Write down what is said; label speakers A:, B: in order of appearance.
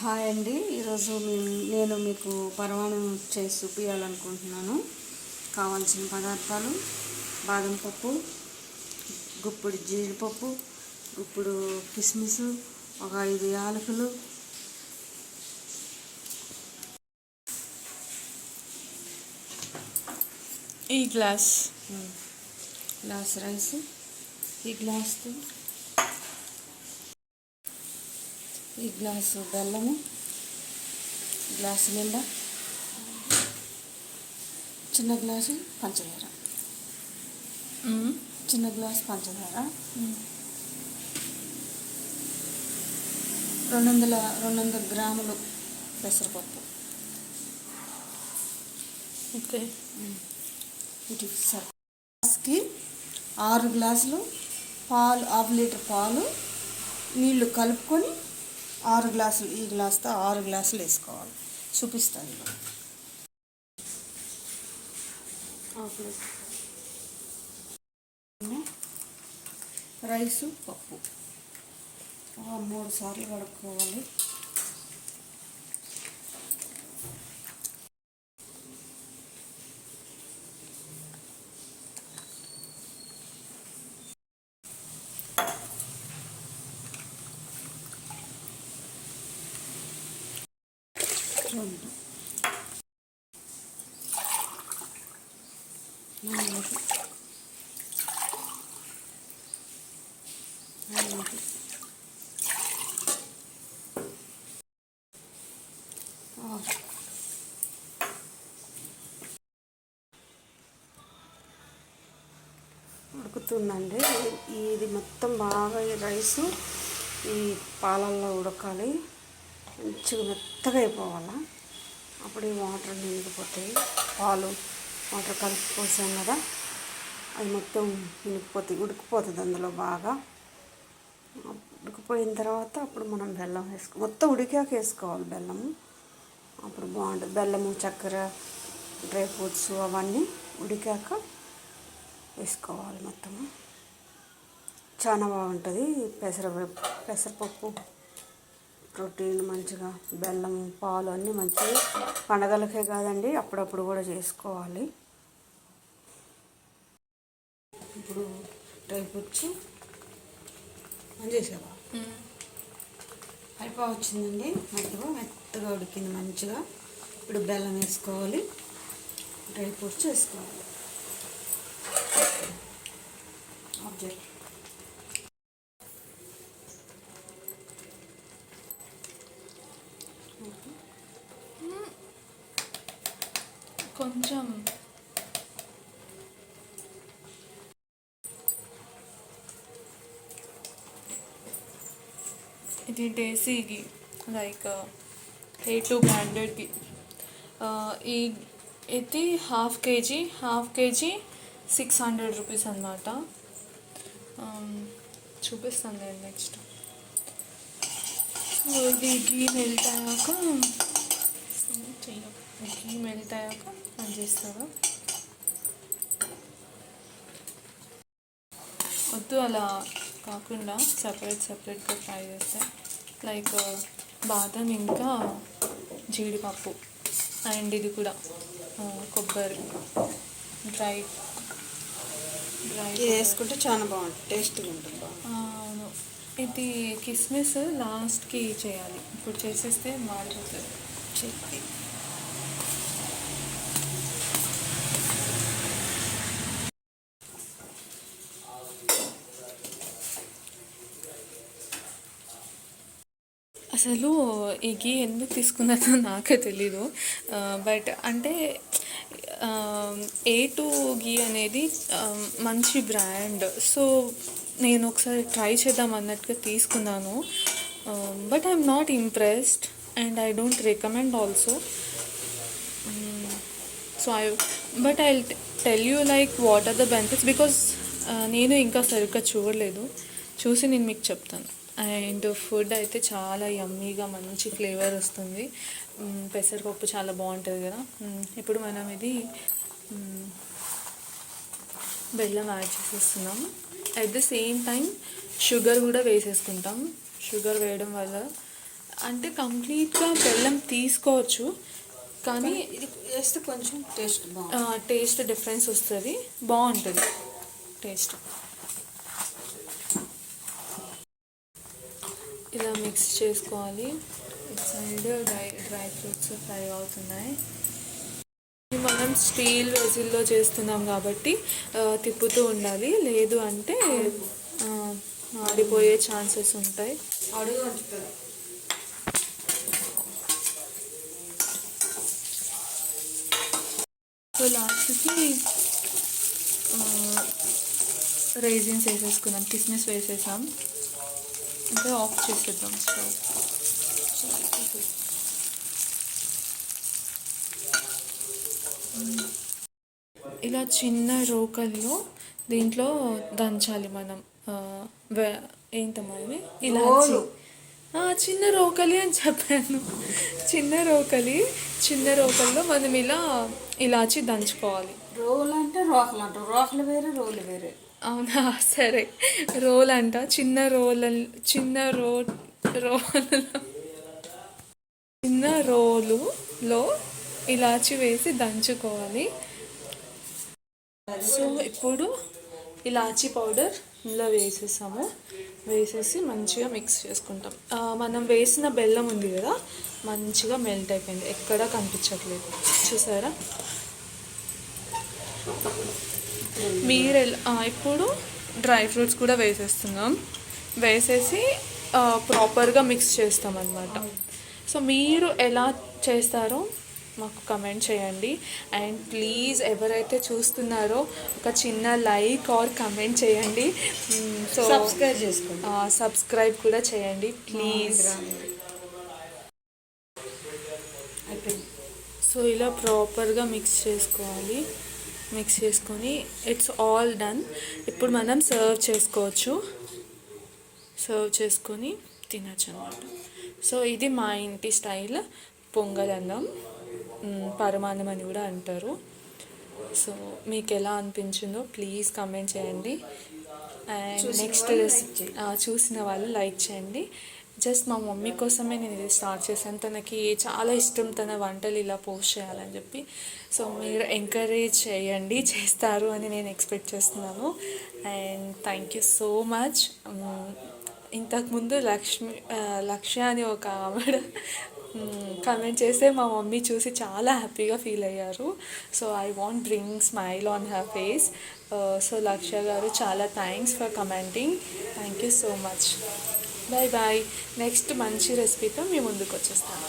A: Hi అండి. ఈరోజు నేను మీకు పరమాణం చేసి చూపించాలనుకుంటున్నాను కావాల్సిన పదార్థాలు బాదం పప్పు గుప్పుడు జీడిపప్పు గుప్పుడు కిస్మిస్ ఒక ఐదు యాలకులు.
B: ఈ గ్లాస్.
A: Glass rice. ఈ గ్లాస్తో ఈ గ్లాసు బెల్లము గ్లాసు నిండా చిన్న గ్లాసు పంచదార. చిన్న గ్లాస్ పంచదార. రెండు వందల రెండు వందల గ్రాములు పెసరపప్పు.
B: ఓకే.
A: ఇటు సర్ గ్లాస్కి ఆరు గ్లాసులు పాలు హాఫ్ లీటర్ పాలు నీళ్ళు కలుపుకొని ఆరు గ్లాసులు ఈ గ్లాస్తో ఆరు గ్లాసులు వేసుకోవాలి. చూపిస్తాను. రైసు పప్పు. మూడు సార్లు కడుక్కోవాలి రెండు నాలుగు నాలుగు ఆరు ఉడుకుతుందండి. ఇది మొత్తం బాగా ఈ రైసు ఈ పాలల్లో ఉడకాలి. మంచిగా మెత్తగా అయిపోవాలా. అప్పుడు ఈ వాటర్ నిండిపోతాయి పాలు వాటర్ కలిపి పోసాం కదా అది మొత్తం ఉడికిపోతుంది ఉడికిపోతుంది అందులో బాగా. ఉడికిపోయిన తర్వాత అప్పుడు మనం బెల్లం వేసుకో మొత్తం ఉడికాక వేసుకోవాలి బెల్లము. అప్పుడు బాగుంటుంది. బెల్లము చక్కెర డ్రై ఫ్రూట్స్ అవన్నీ ఉడికాక వేసుకోవాలి మొత్తము. చాలా బాగుంటుంది. పెసర పెసరపప్పు ప్రోటీన్ మంచిగా బెల్లం పాలు అన్నీ మంచిగా పండగలకే కాదండి అప్పుడప్పుడు కూడా చేసుకోవాలి. ఇప్పుడు డ్రై ఫ్రూట్స్ అని చేసావా? అయిపో వచ్చిందండి. మెత్తగా మెత్తగా ఉడికింది మంచిగా. ఇప్పుడు బెల్లం వేసుకోవాలి. డ్రై ఫ్రూట్స్ వేసుకోవాలి. ఆబ్జెక్ట్
B: కొంచెం ఇది డేసీకి లైక్ ఏ టూ బ్రాండెడ్కి ఈ ఇది half KG half KG six hundred rupees అనమాట చూపిస్తాను నేను నెక్స్ట్. ఇది గీ మెల్ట్ అయ్యాక గీ మెల్ట్ అయ్యాక అది చేస్తారా వద్దు అలా కాకుండా సపరేట్ సపరేట్గా ఫ్రై చేస్తే లైక్ బాదం ఇంకా జీడిపప్పు. అండ్ ఇది కూడా కొబ్బరి. డ్రై డ్రై
A: ఇది వేసుకుంటే చాలా బాగుంటుంది టేస్ట్గా ఉంటుంది
B: అవును. ఇది కిస్మిస్ లాస్ట్కి చేయాలి. ఇప్పుడు చేసేస్తే మాడిపోతుంది.
A: చెప్పి
B: అసలు ఈ గీ ఎందుకు తీసుకున్నదో నాకే తెలీదు. బట్ అంటే ఏ టూ గీ అనేది మంచి బ్రాండ్. సో నేను ఒకసారి ట్రై చేద్దాం అన్నట్టుగా తీసుకున్నాను. But I'm not impressed and I don't recommend also. So I but I tell you like what are the benefits? Because నేను ఇంకా సరిగ్గా చూడలేదు. చూసి నేను మీకు చెప్తాను. అండ్ ఫుడ్ అయితే చాలా యమ్మీగా మంచి ఫ్లేవర్ వస్తుంది. పెసరపప్పు చాలా బాగుంటుంది కదా. ఇప్పుడు మనం ఇది బెల్లం యాడ్ చేసేస్తున్నాం. At the same time sugar కూడా వేసేసుకుంటాం. షుగర్ వేయడం వల్ల అంటే కంప్లీట్గా బెల్లం తీసుకోవచ్చు కానీ
A: ఇది వేస్తే కొంచెం టేస్ట్
B: టేస్ట్ డిఫరెన్స్ వస్తుంది. బాగుంటుంది. టేస్ట్. ఇలా మిక్స్ చేసుకోవాలి. ఇటు side dry dry fruits fry అవుతున్నాయి. మనం స్టీల్ వెజిల్లో చేస్తున్నాం కాబట్టి తిప్పుతూ ఉండాలి. లేదు అంటే ఆ, మాడిపోయే ఛాన్సెస్ ఉంటాయి. సో లాస్ట్కి రైజిన్స్ వేసేసుకున్నాం కిస్మిస్ వేసేసాం. ఇంకా ఆఫ్ చేసేద్దాం స్టవ్ ఇలా చిన్న రోకల్లో దీంట్లో దంచాలి మనం ఏంటమ్మా ఇవి ఇలా. చిన్న రోకలి అని చెప్పాను చిన్న రోకలి చిన్న రోకల్లో మనం ఇలా ఇలాచి దంచుకోవాలి
A: రోలు అంటే రోకలు అంటారు రోకలు వేరే రోలు వేరే
B: అవునా? సరే. రోల్ అంట. చిన్న రోల్ చిన్న రో రోల్. చిన్న రోలులో ఇలాచి వేసి దంచుకోవాలి. సో ఇప్పుడు ఇలాచి పౌడర్ ఇందులో వేసేసాము. వేసేసి మంచిగా మిక్స్ చేసుకుంటాం. మనం వేసిన బెల్లం ఉంది కదా మంచిగా మెల్ట్ అయిపోయింది. ఎక్కడా కనిపించట్లేదు. చూసారా? మీరు ఇప్పుడు డ్రై ఫ్రూట్స్ కూడా వేసేస్తున్నాం. వేసేసి ప్రాపర్గా మిక్స్ చేస్తాం అనమాట సో మీరు ఎలా చేస్తారో మాకు కమెంట్ చేయండి. అండ్ ప్లీజ్ ఎవరైతే చూస్తున్నారో ఒక చిన్న లైక్ ఆర్ కమెంట్ చేయండి. సో
A: సబ్స్క్రైబ్ చేసుకోండి.
B: సబ్స్క్రైబ్ కూడా చేయండి. ప్లీజ్. సో ఇలా ప్రాపర్గా మిక్స్ చేసుకోవాలి. మిక్స్ చేసుకొని ఇట్స్ ఆల్ డన్ ఇప్పుడు మనం సర్వ్ చేసుకోవచ్చు. సర్వ్ చేసుకొని తినచ్చు అనమాట సో ఇది మా ఇంటి స్టైల్. పొంగల్ అన్నం పరమాన్నం అని కూడా అంటారు. సో మీకు ఎలా అనిపించిందో ప్లీజ్ కమెంట్ చేయండి. అండ్ నెక్స్ట్ చూసిన వాళ్ళు లైక్ చేయండి. జస్ట్ మా మమ్మీ కోసమే నేను ఇది స్టార్ట్ చేశాను. తనకి చాలా ఇష్టం తన వంటలు ఇలా పోస్ట్ చేయాలని చెప్పి. సో మీరు ఎంకరేజ్ చేయండి చేస్తారు అని నేను ఎక్స్పెక్ట్ చేస్తున్నాను. And thank you so much ఇంతకుముందు లక్ష్మి లక్ష్య అని ఒక ఆవిడ కమెంట్ చేస్తే మా మమ్మీ చూసి చాలా హ్యాపీగా ఫీల్ అయ్యారు. So I want bring smile on her face so Lakshya garu చాలా thanks for commenting thank you so much bye bye next మంచి రెసిపీతో మీ ముందుకు వచ్చేస్తాను